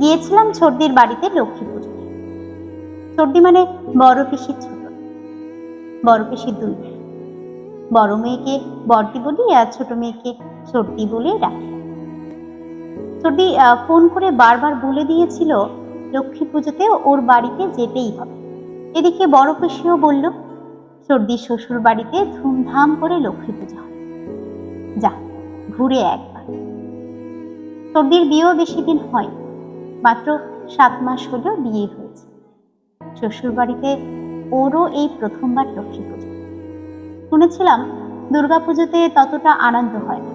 গিয়েছিলাম ছর্দির বাড়িতে লক্ষ্মী পুজো ছর্দি মানে বড় পিসির ছোট। বড় পিসির দুই। বড় মেয়েকে বর্দি বলি আর ছোট মেয়েকে সর্দি বলে ডাকি। সর্দি ফোন করে বারবার বলে দিয়েছিল লক্ষ্মী পুজোতে ওর বাড়িতে যেতেই হবে। এদিকে বড় পিসিও বলল সর্দি শ্বশুর বাড়িতে ধুমধাম করে লক্ষ্মী পুজো হয়। যা, ঘুরে একবার। সর্দির বিয়েও বেশি দিন হয় মাত্র সাত মাস হলো বিয়ে হয়েছে। শ্বশুর বাড়িতে ওরও এই প্রথমবার লক্ষ্মী পুজো। শুনেছিলাম দুর্গাপুজোতে ততটা আনন্দ হয় না,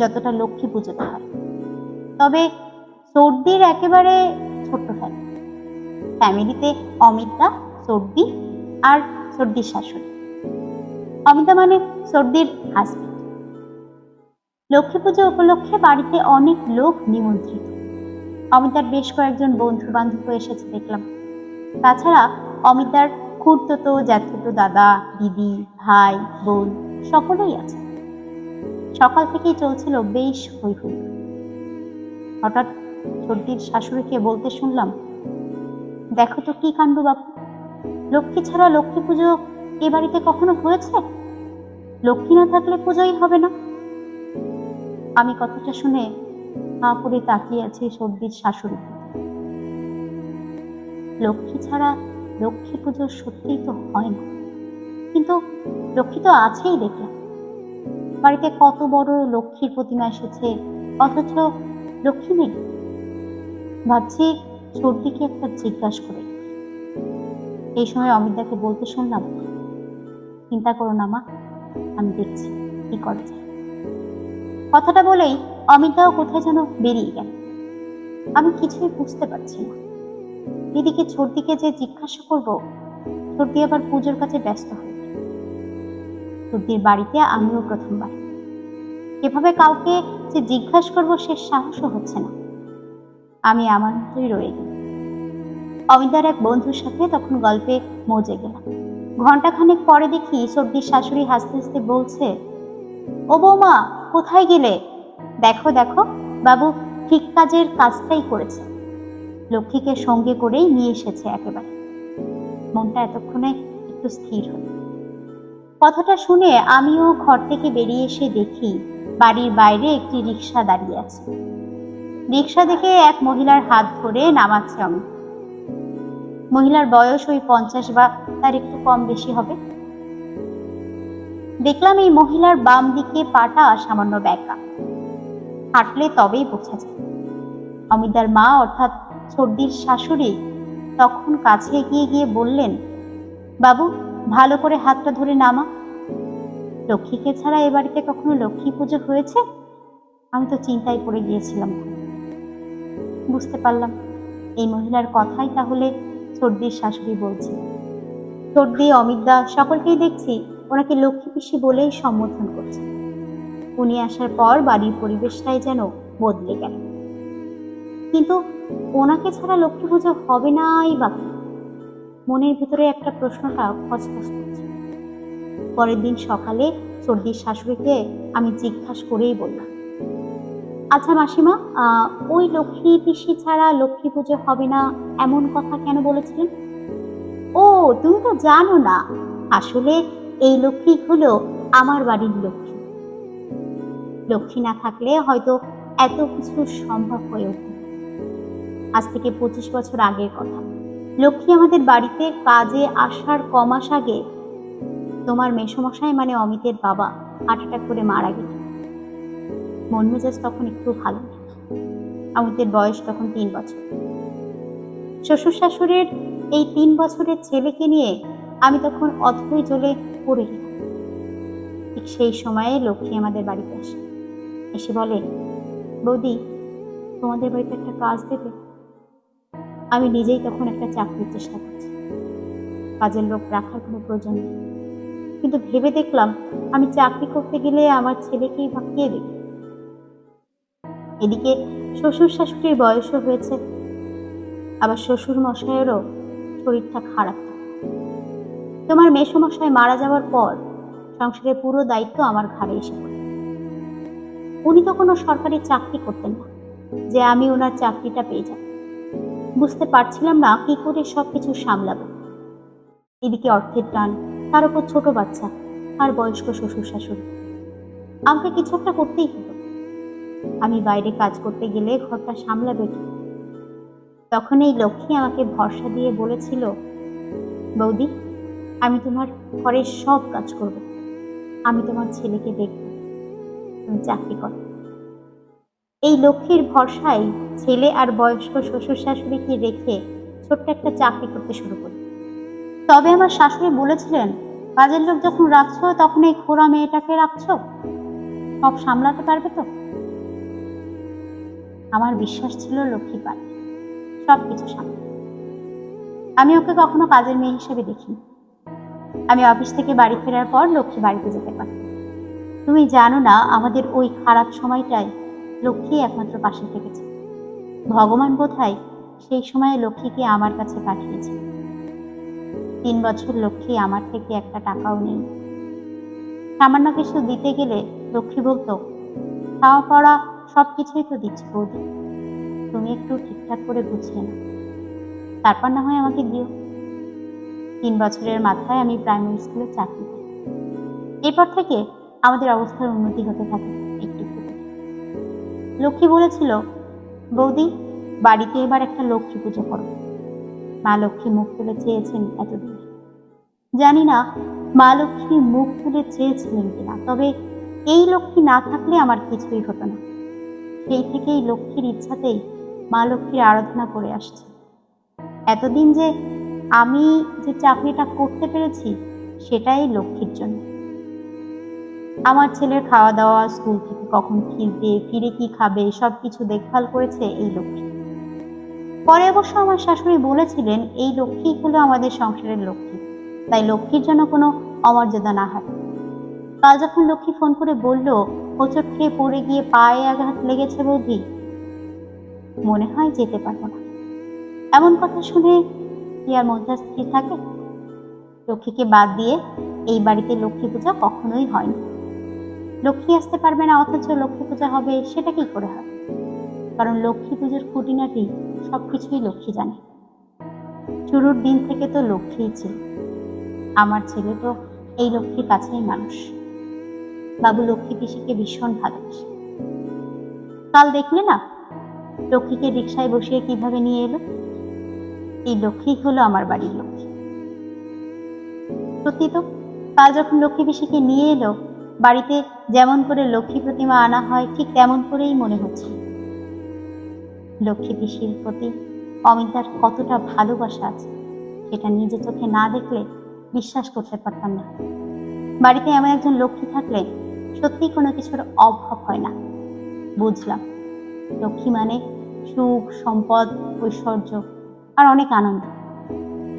যতটা লক্ষ্মী পুজোতে হয়। তবে সর্দির একেবারে ছোট্ট ফ্যামিলি ফ্যামিলিতে অমিতা সর্দি আর সর্দির শাশুড়ি। অমিতা মানে সর্দির হাজবেন্ড লক্ষ্মী পুজো উপলক্ষে বাড়িতে অনেক লোক নিমন্ত্রিত। অমিতার বেশ কয়েকজন বন্ধু বান্ধব এসেছে দেখলাম। তাছাড়া অমিতার খুঁড়তো জ্যাঠতো দাদা, দিদি, ভাই, বোন সকলেই আছে। সকাল থেকেই চলছিল বেশ হই হই হঠাৎ সর্দির শাশুড়িকে বলতে শুনলাম, দেখো তো কি কাণ্ড বাপু। লক্ষ্মী ছাড়া লক্ষ্মী পুজো এ বাড়িতে কখনো হয়েছে? লক্ষ্মী না থাকলে পুজোই হবে না? আমি কথাটা শুনে হাঁ করে তাকিয়ে আছে সর্দির শাশুড়ি। লক্ষ্মী ছাড়া লক্ষ্মী পুজো সত্যিই তো হয় না। কিন্তু লক্ষ্মী তো আছেই দেখলাম। বাড়িতে কত বড় লক্ষ্মীর প্রতিমা এসেছে, অথচ লক্ষ্মী নেই। ভাবছি সর্দিকে একটা জিজ্ঞাসা করে এই সময় অমিতাকে বলতে শুনলাম, চিন্তা করো না মা, আমি দেখছি কি করা যায়। কথাটা বলেই অমিতাও কোথায় যেন বেরিয়ে গেল। আমি কিছুই বুঝতে পারছি না। এদিকে ছোটদিকে যে জিজ্ঞাসা করব ছোটদি আবার পুজোর কাছে ব্যস্ত হয়ে গেল। ছোটদির বাড়িতে আমিও প্রথমবার। এভাবে কাউকে যে জিজ্ঞাসা করব, সে সাহসও হচ্ছে না। আমি আমার মতোই রয়ে গেলাম। অমিতার এক বন্ধুর সাথে তখন গল্পে মজে গেলাম। ঘন্টাখানেক পরে দেখি সর্দির শাশুড়ি হাসতে হাসতে বলছে, ও বৌমা, কোথায় গেলে? দেখো দেখো, বাবু ঠিক কাজের কাজটাই করেছে। লক্ষ্মীকে সঙ্গে করেই নিয়ে এসেছে একেবারে। মনটা এতক্ষণে একটু স্থির হলো। কথাটা শুনে আমিও ঘর থেকে বেরিয়ে এসে দেখি বাড়ির বাইরে একটি রিক্সা দাঁড়িয়ে আছে। রিক্সা দেখে এক মহিলার হাত ধরে নামাচ্ছে আমি মহিলার বয়স ওই পঞ্চাশ বা তার একটু কম বেশি হবে। দেখলাম এই মহিলার বাম দিকে পাটা সামান্য ব্যাকা। হাঁটলে তবেই বোঝা যায়। অমিতার মা অর্থাৎ সর্দির শাশুড়ি তখন কাছে এগিয়ে গিয়ে বললেন, বাবু, ভালো করে হাতটা ধরে নামা। লক্ষ্মীকে ছাড়া এ বাড়িতে কখনো লক্ষ্মী পুজো হয়েছে? আমি তো চিন্তায় পড়ে গিয়েছিলাম। বুঝতে পারলাম। এই মহিলার কথাই তাহলে সর্দির শাশুড়ি বলছে। সর্দি অমিতদা সকলকেই দেখছি ওনাকে লক্ষ্মী পিসি বলেই সম্বোধন করছে। উনি আসার পর বাড়ির পরিবেশটাই যেন বদলে গেল। কিন্তু ওনাকে ছাড়া লক্ষ্মী পুজো হবে নাই বা। মনের ভিতরে একটা প্রশ্নটা খচখচ করছে। পরের দিন সকালে সর্দির শাশুড়িকে আমি জিজ্ঞাসা করেই বললাম আচ্ছা মাসিমা ওই লক্ষ্মী পিসি ছাড়া লক্ষ্মী পুজো হবে না এমন কথা কেন বলেছিলেন? ও, তুমি তো জানো না। আসলে এই লক্ষ্মী হলো আমার বাড়ির লক্ষ্মী। লক্ষ্মী না থাকলে হয়তো এত কিছু সম্ভব হয়ে উঠত আজ থেকে পঁচিশ বছর আগের কথা। লক্ষ্মী আমাদের বাড়িতে কাজে আসার ক মাস আগে তোমার মেসমশাই মানে অমিতের বাবা হার্ট অ্যাটাক করে মারা গেল মন মেজাজ তখন একটু ভালো অমিতের বয়স তখন তিন বছর। শ্বশুর শাশুড়ির এই তিন বছরের ছেলেকে নিয়ে আমি তখন অথই জ্বলে পড়ে গেলাম। ঠিক সেই সময়ে লক্ষ্মী আমাদের বাড়িতে আসে। এসে বলে, বৌদি, তোমাদের বাড়িতে একটা কাজ দেবে। আমি নিজেই তখন একটা চাকরির চেষ্টা করছি। কাজের লোক রাখার কোনো প্রয়োজন নেই। কিন্তু ভেবে দেখলাম আমি চাকরি করতে গেলে আমার ছেলেকেই কে দেবে। এদিকে শ্বশুর শাশুড়ির বয়সও হয়েছে। আবার শ্বশুর মশাইয়েরও শরীরটা খারাপ। তোমার মেসমশাই মারা যাওয়ার পর সংসারের পুরো দায়িত্ব আমার ঘাড়ে এসে পড়ে। উনি তো কোনো সরকারি চাকরি করতেন না, যে আমি ওনার চাকরিটা পেয়ে যাব বুঝতে পারছিলাম না কি করে সবকিছু সামলাবো। এদিকে অর্থের টান, তার উপর ছোট বাচ্চা আর বয়স্ক শ্বশুর শাশুড়ি। আমাকে কিছু একটা করতেই হতো আমি বাইরে কাজ করতে গেলে ঘরটা সামলাবে কি? তখন এই লক্ষ্মী আমাকে ভরসা দিয়ে বলেছিল, বৌদি, আমি তোমার ঘরের সব কাজ করব। আমি তোমার ছেলেকে দেখব। চাকরি করো। এই লক্ষ্মীর ভরসায় ছেলে আর বয়স্ক শ্বশুর শাশুড়িকে রেখে ছোট্ট একটা চাকরি করতে শুরু করি তবে আমার শাশুড়ি বলেছিলেন কাজের লোক যখন রাখছো, তখন এই খোড়া মেয়েটাকে রাখছো। সব সামলাতে পারবে তো? আমার বিশ্বাস ছিল লক্ষ্মী পারে সব কিছু সামলে। আমি ওকে কখনো কাজের মেয়ে হিসেবে দেখিনি। আমি অফিস থেকে বাড়ি ফেরার পর লক্ষ্মী বাড়িতে যেতে পারি তুমি জানো না, আমাদের ওই খারাপ সময়টায় লক্ষ্মী একমাত্র পাশে থেকেছে। ভগবান বোধহয় সেই সময়ে লক্ষ্মীকে আমার কাছে পাঠিয়েছে। তিন বছর লক্ষ্মী আমার থেকে একটা টাকাও নেই। সামান্য কিছু দিতে গেলে লক্ষ্মী বলতো, খাওয়া পড়া সব কিছুই তো দিচ্ছি বৌদি। তুমি একটু ঠিকঠাক করে গুছিয়ে না তারপর না হয় আমাকে দিও। তিন বছরের মাথায় আমি প্রাইমারি স্কুলে চাকরি এরপর থেকে আমাদের অবস্থার উন্নতি হতে থাকে। একটু। লক্ষ্মী বলেছিল, বৌদি, বাড়িতে এবার একটা লক্ষ্মী পুজো করো। মা লক্ষ্মী মুখ তুলে চেয়েছেন এতদিন জানি না মা লক্ষ্মী মুখ তুলে চেয়েছিলেন কিনা, তবে এই লক্ষ্মী না থাকলে আমার কিছুই হতো না। সেই থেকেই লক্ষ্মীর ইচ্ছাতেই মা লক্ষ্মীর আরাধনা করে আসছে। এতদিন যে আমি যে চাকরিটা করতে পেরেছি, সেটাই লক্ষ্মীর জন্য। আমার ছেলের খাওয়া দাওয়া স্কুল থেকে কখন ফিরবে, ফিরে কি খাবে সব কিছু দেখভাল করেছে এই লক্ষ্মী। পরে অবশ্য আমার শাশুড়ি বলেছিলেন, এই লক্ষ্মী হলো আমাদের সংসারের লক্ষ্মী। তাই লক্ষ্মীর জন্য কোনো অমর্যাদা না হয়। কাল যখন লক্ষ্মী ফোন করে বলল, হোঁচট খেয়ে পড়ে গিয়ে পায়ে আঘাত লেগেছে বৌদি, মনে হয় যেতে পারব না। এমন কথা শুনে কি আর মনটা স্থির থাকে? লক্ষ্মীকে বাদ দিয়ে এই বাড়িতে লক্ষ্মী পূজা কখনোই হয়নি। লক্ষ্মী আসতে পারবে না, অথচ লক্ষ্মী পূজা হবে, সেটা কি করে হবে? কারণ লক্ষ্মী পুজোর খুঁটিনাটি সবকিছুই লক্ষ্মী জানে। শুরুর দিন থেকে তো লক্ষ্মীই ছিল। আমার ছেলে তো এই লক্ষ্মীর কাছেই মানুষ। বাবু লক্ষ্মী পিসিকে ভীষণ ভালোবাসে। কাল দেখলে না? লক্ষ্মীকে রিক্সায় বসিয়ে কীভাবে নিয়ে এলো? এই লক্ষ্মী হলো আমার বাড়ির লক্ষ্মী। সত্যি তো, কাল যখন লক্ষ্মী পিসিকে নিয়ে এলো বাড়িতে যেমন করে লক্ষ্মী প্রতিমা আনা হয়, ঠিক তেমন করেই মনে হচ্ছে। লক্ষ্মী পিসির প্রতি অমিতার কতটা ভালোবাসা আছে, সেটা নিজে চোখে না দেখলে বিশ্বাস করতে পারতাম না। বাড়িতে এমন একজন লক্ষ্মী থাকলে সত্যি কোনো কিছুর অভাব হয় না। বুঝলাম, লক্ষ্মী মানে সুখ, সম্পদ, ঐশ্বর্য আর অনেক আনন্দ।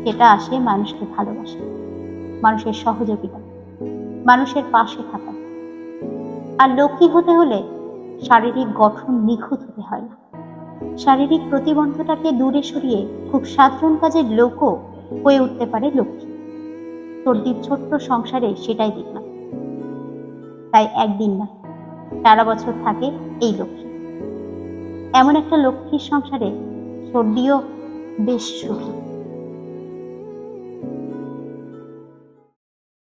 সেটা আসে মানুষকে ভালোবাসে, মানুষের সহযোগিতা। মানুষের পাশে থাকা। আর লক্ষ্মী হতে হলে শারীরিক গঠন নিখুঁত হতে হয়। না শারীরিক প্রতিবন্ধটাকে দূরে সরিয়ে খুব সাধারণ কাজের লোকও হয়ে উঠতে পারে লক্ষ্মী। সর্দির ছোট্ট সংসারে সেটাই দেখলাম। তাই একদিন না, সারা বছর থাকে এই লক্ষ্মী। এমন একটা লক্ষ্মীর সংসারে সর্দিও বেশ সুখী।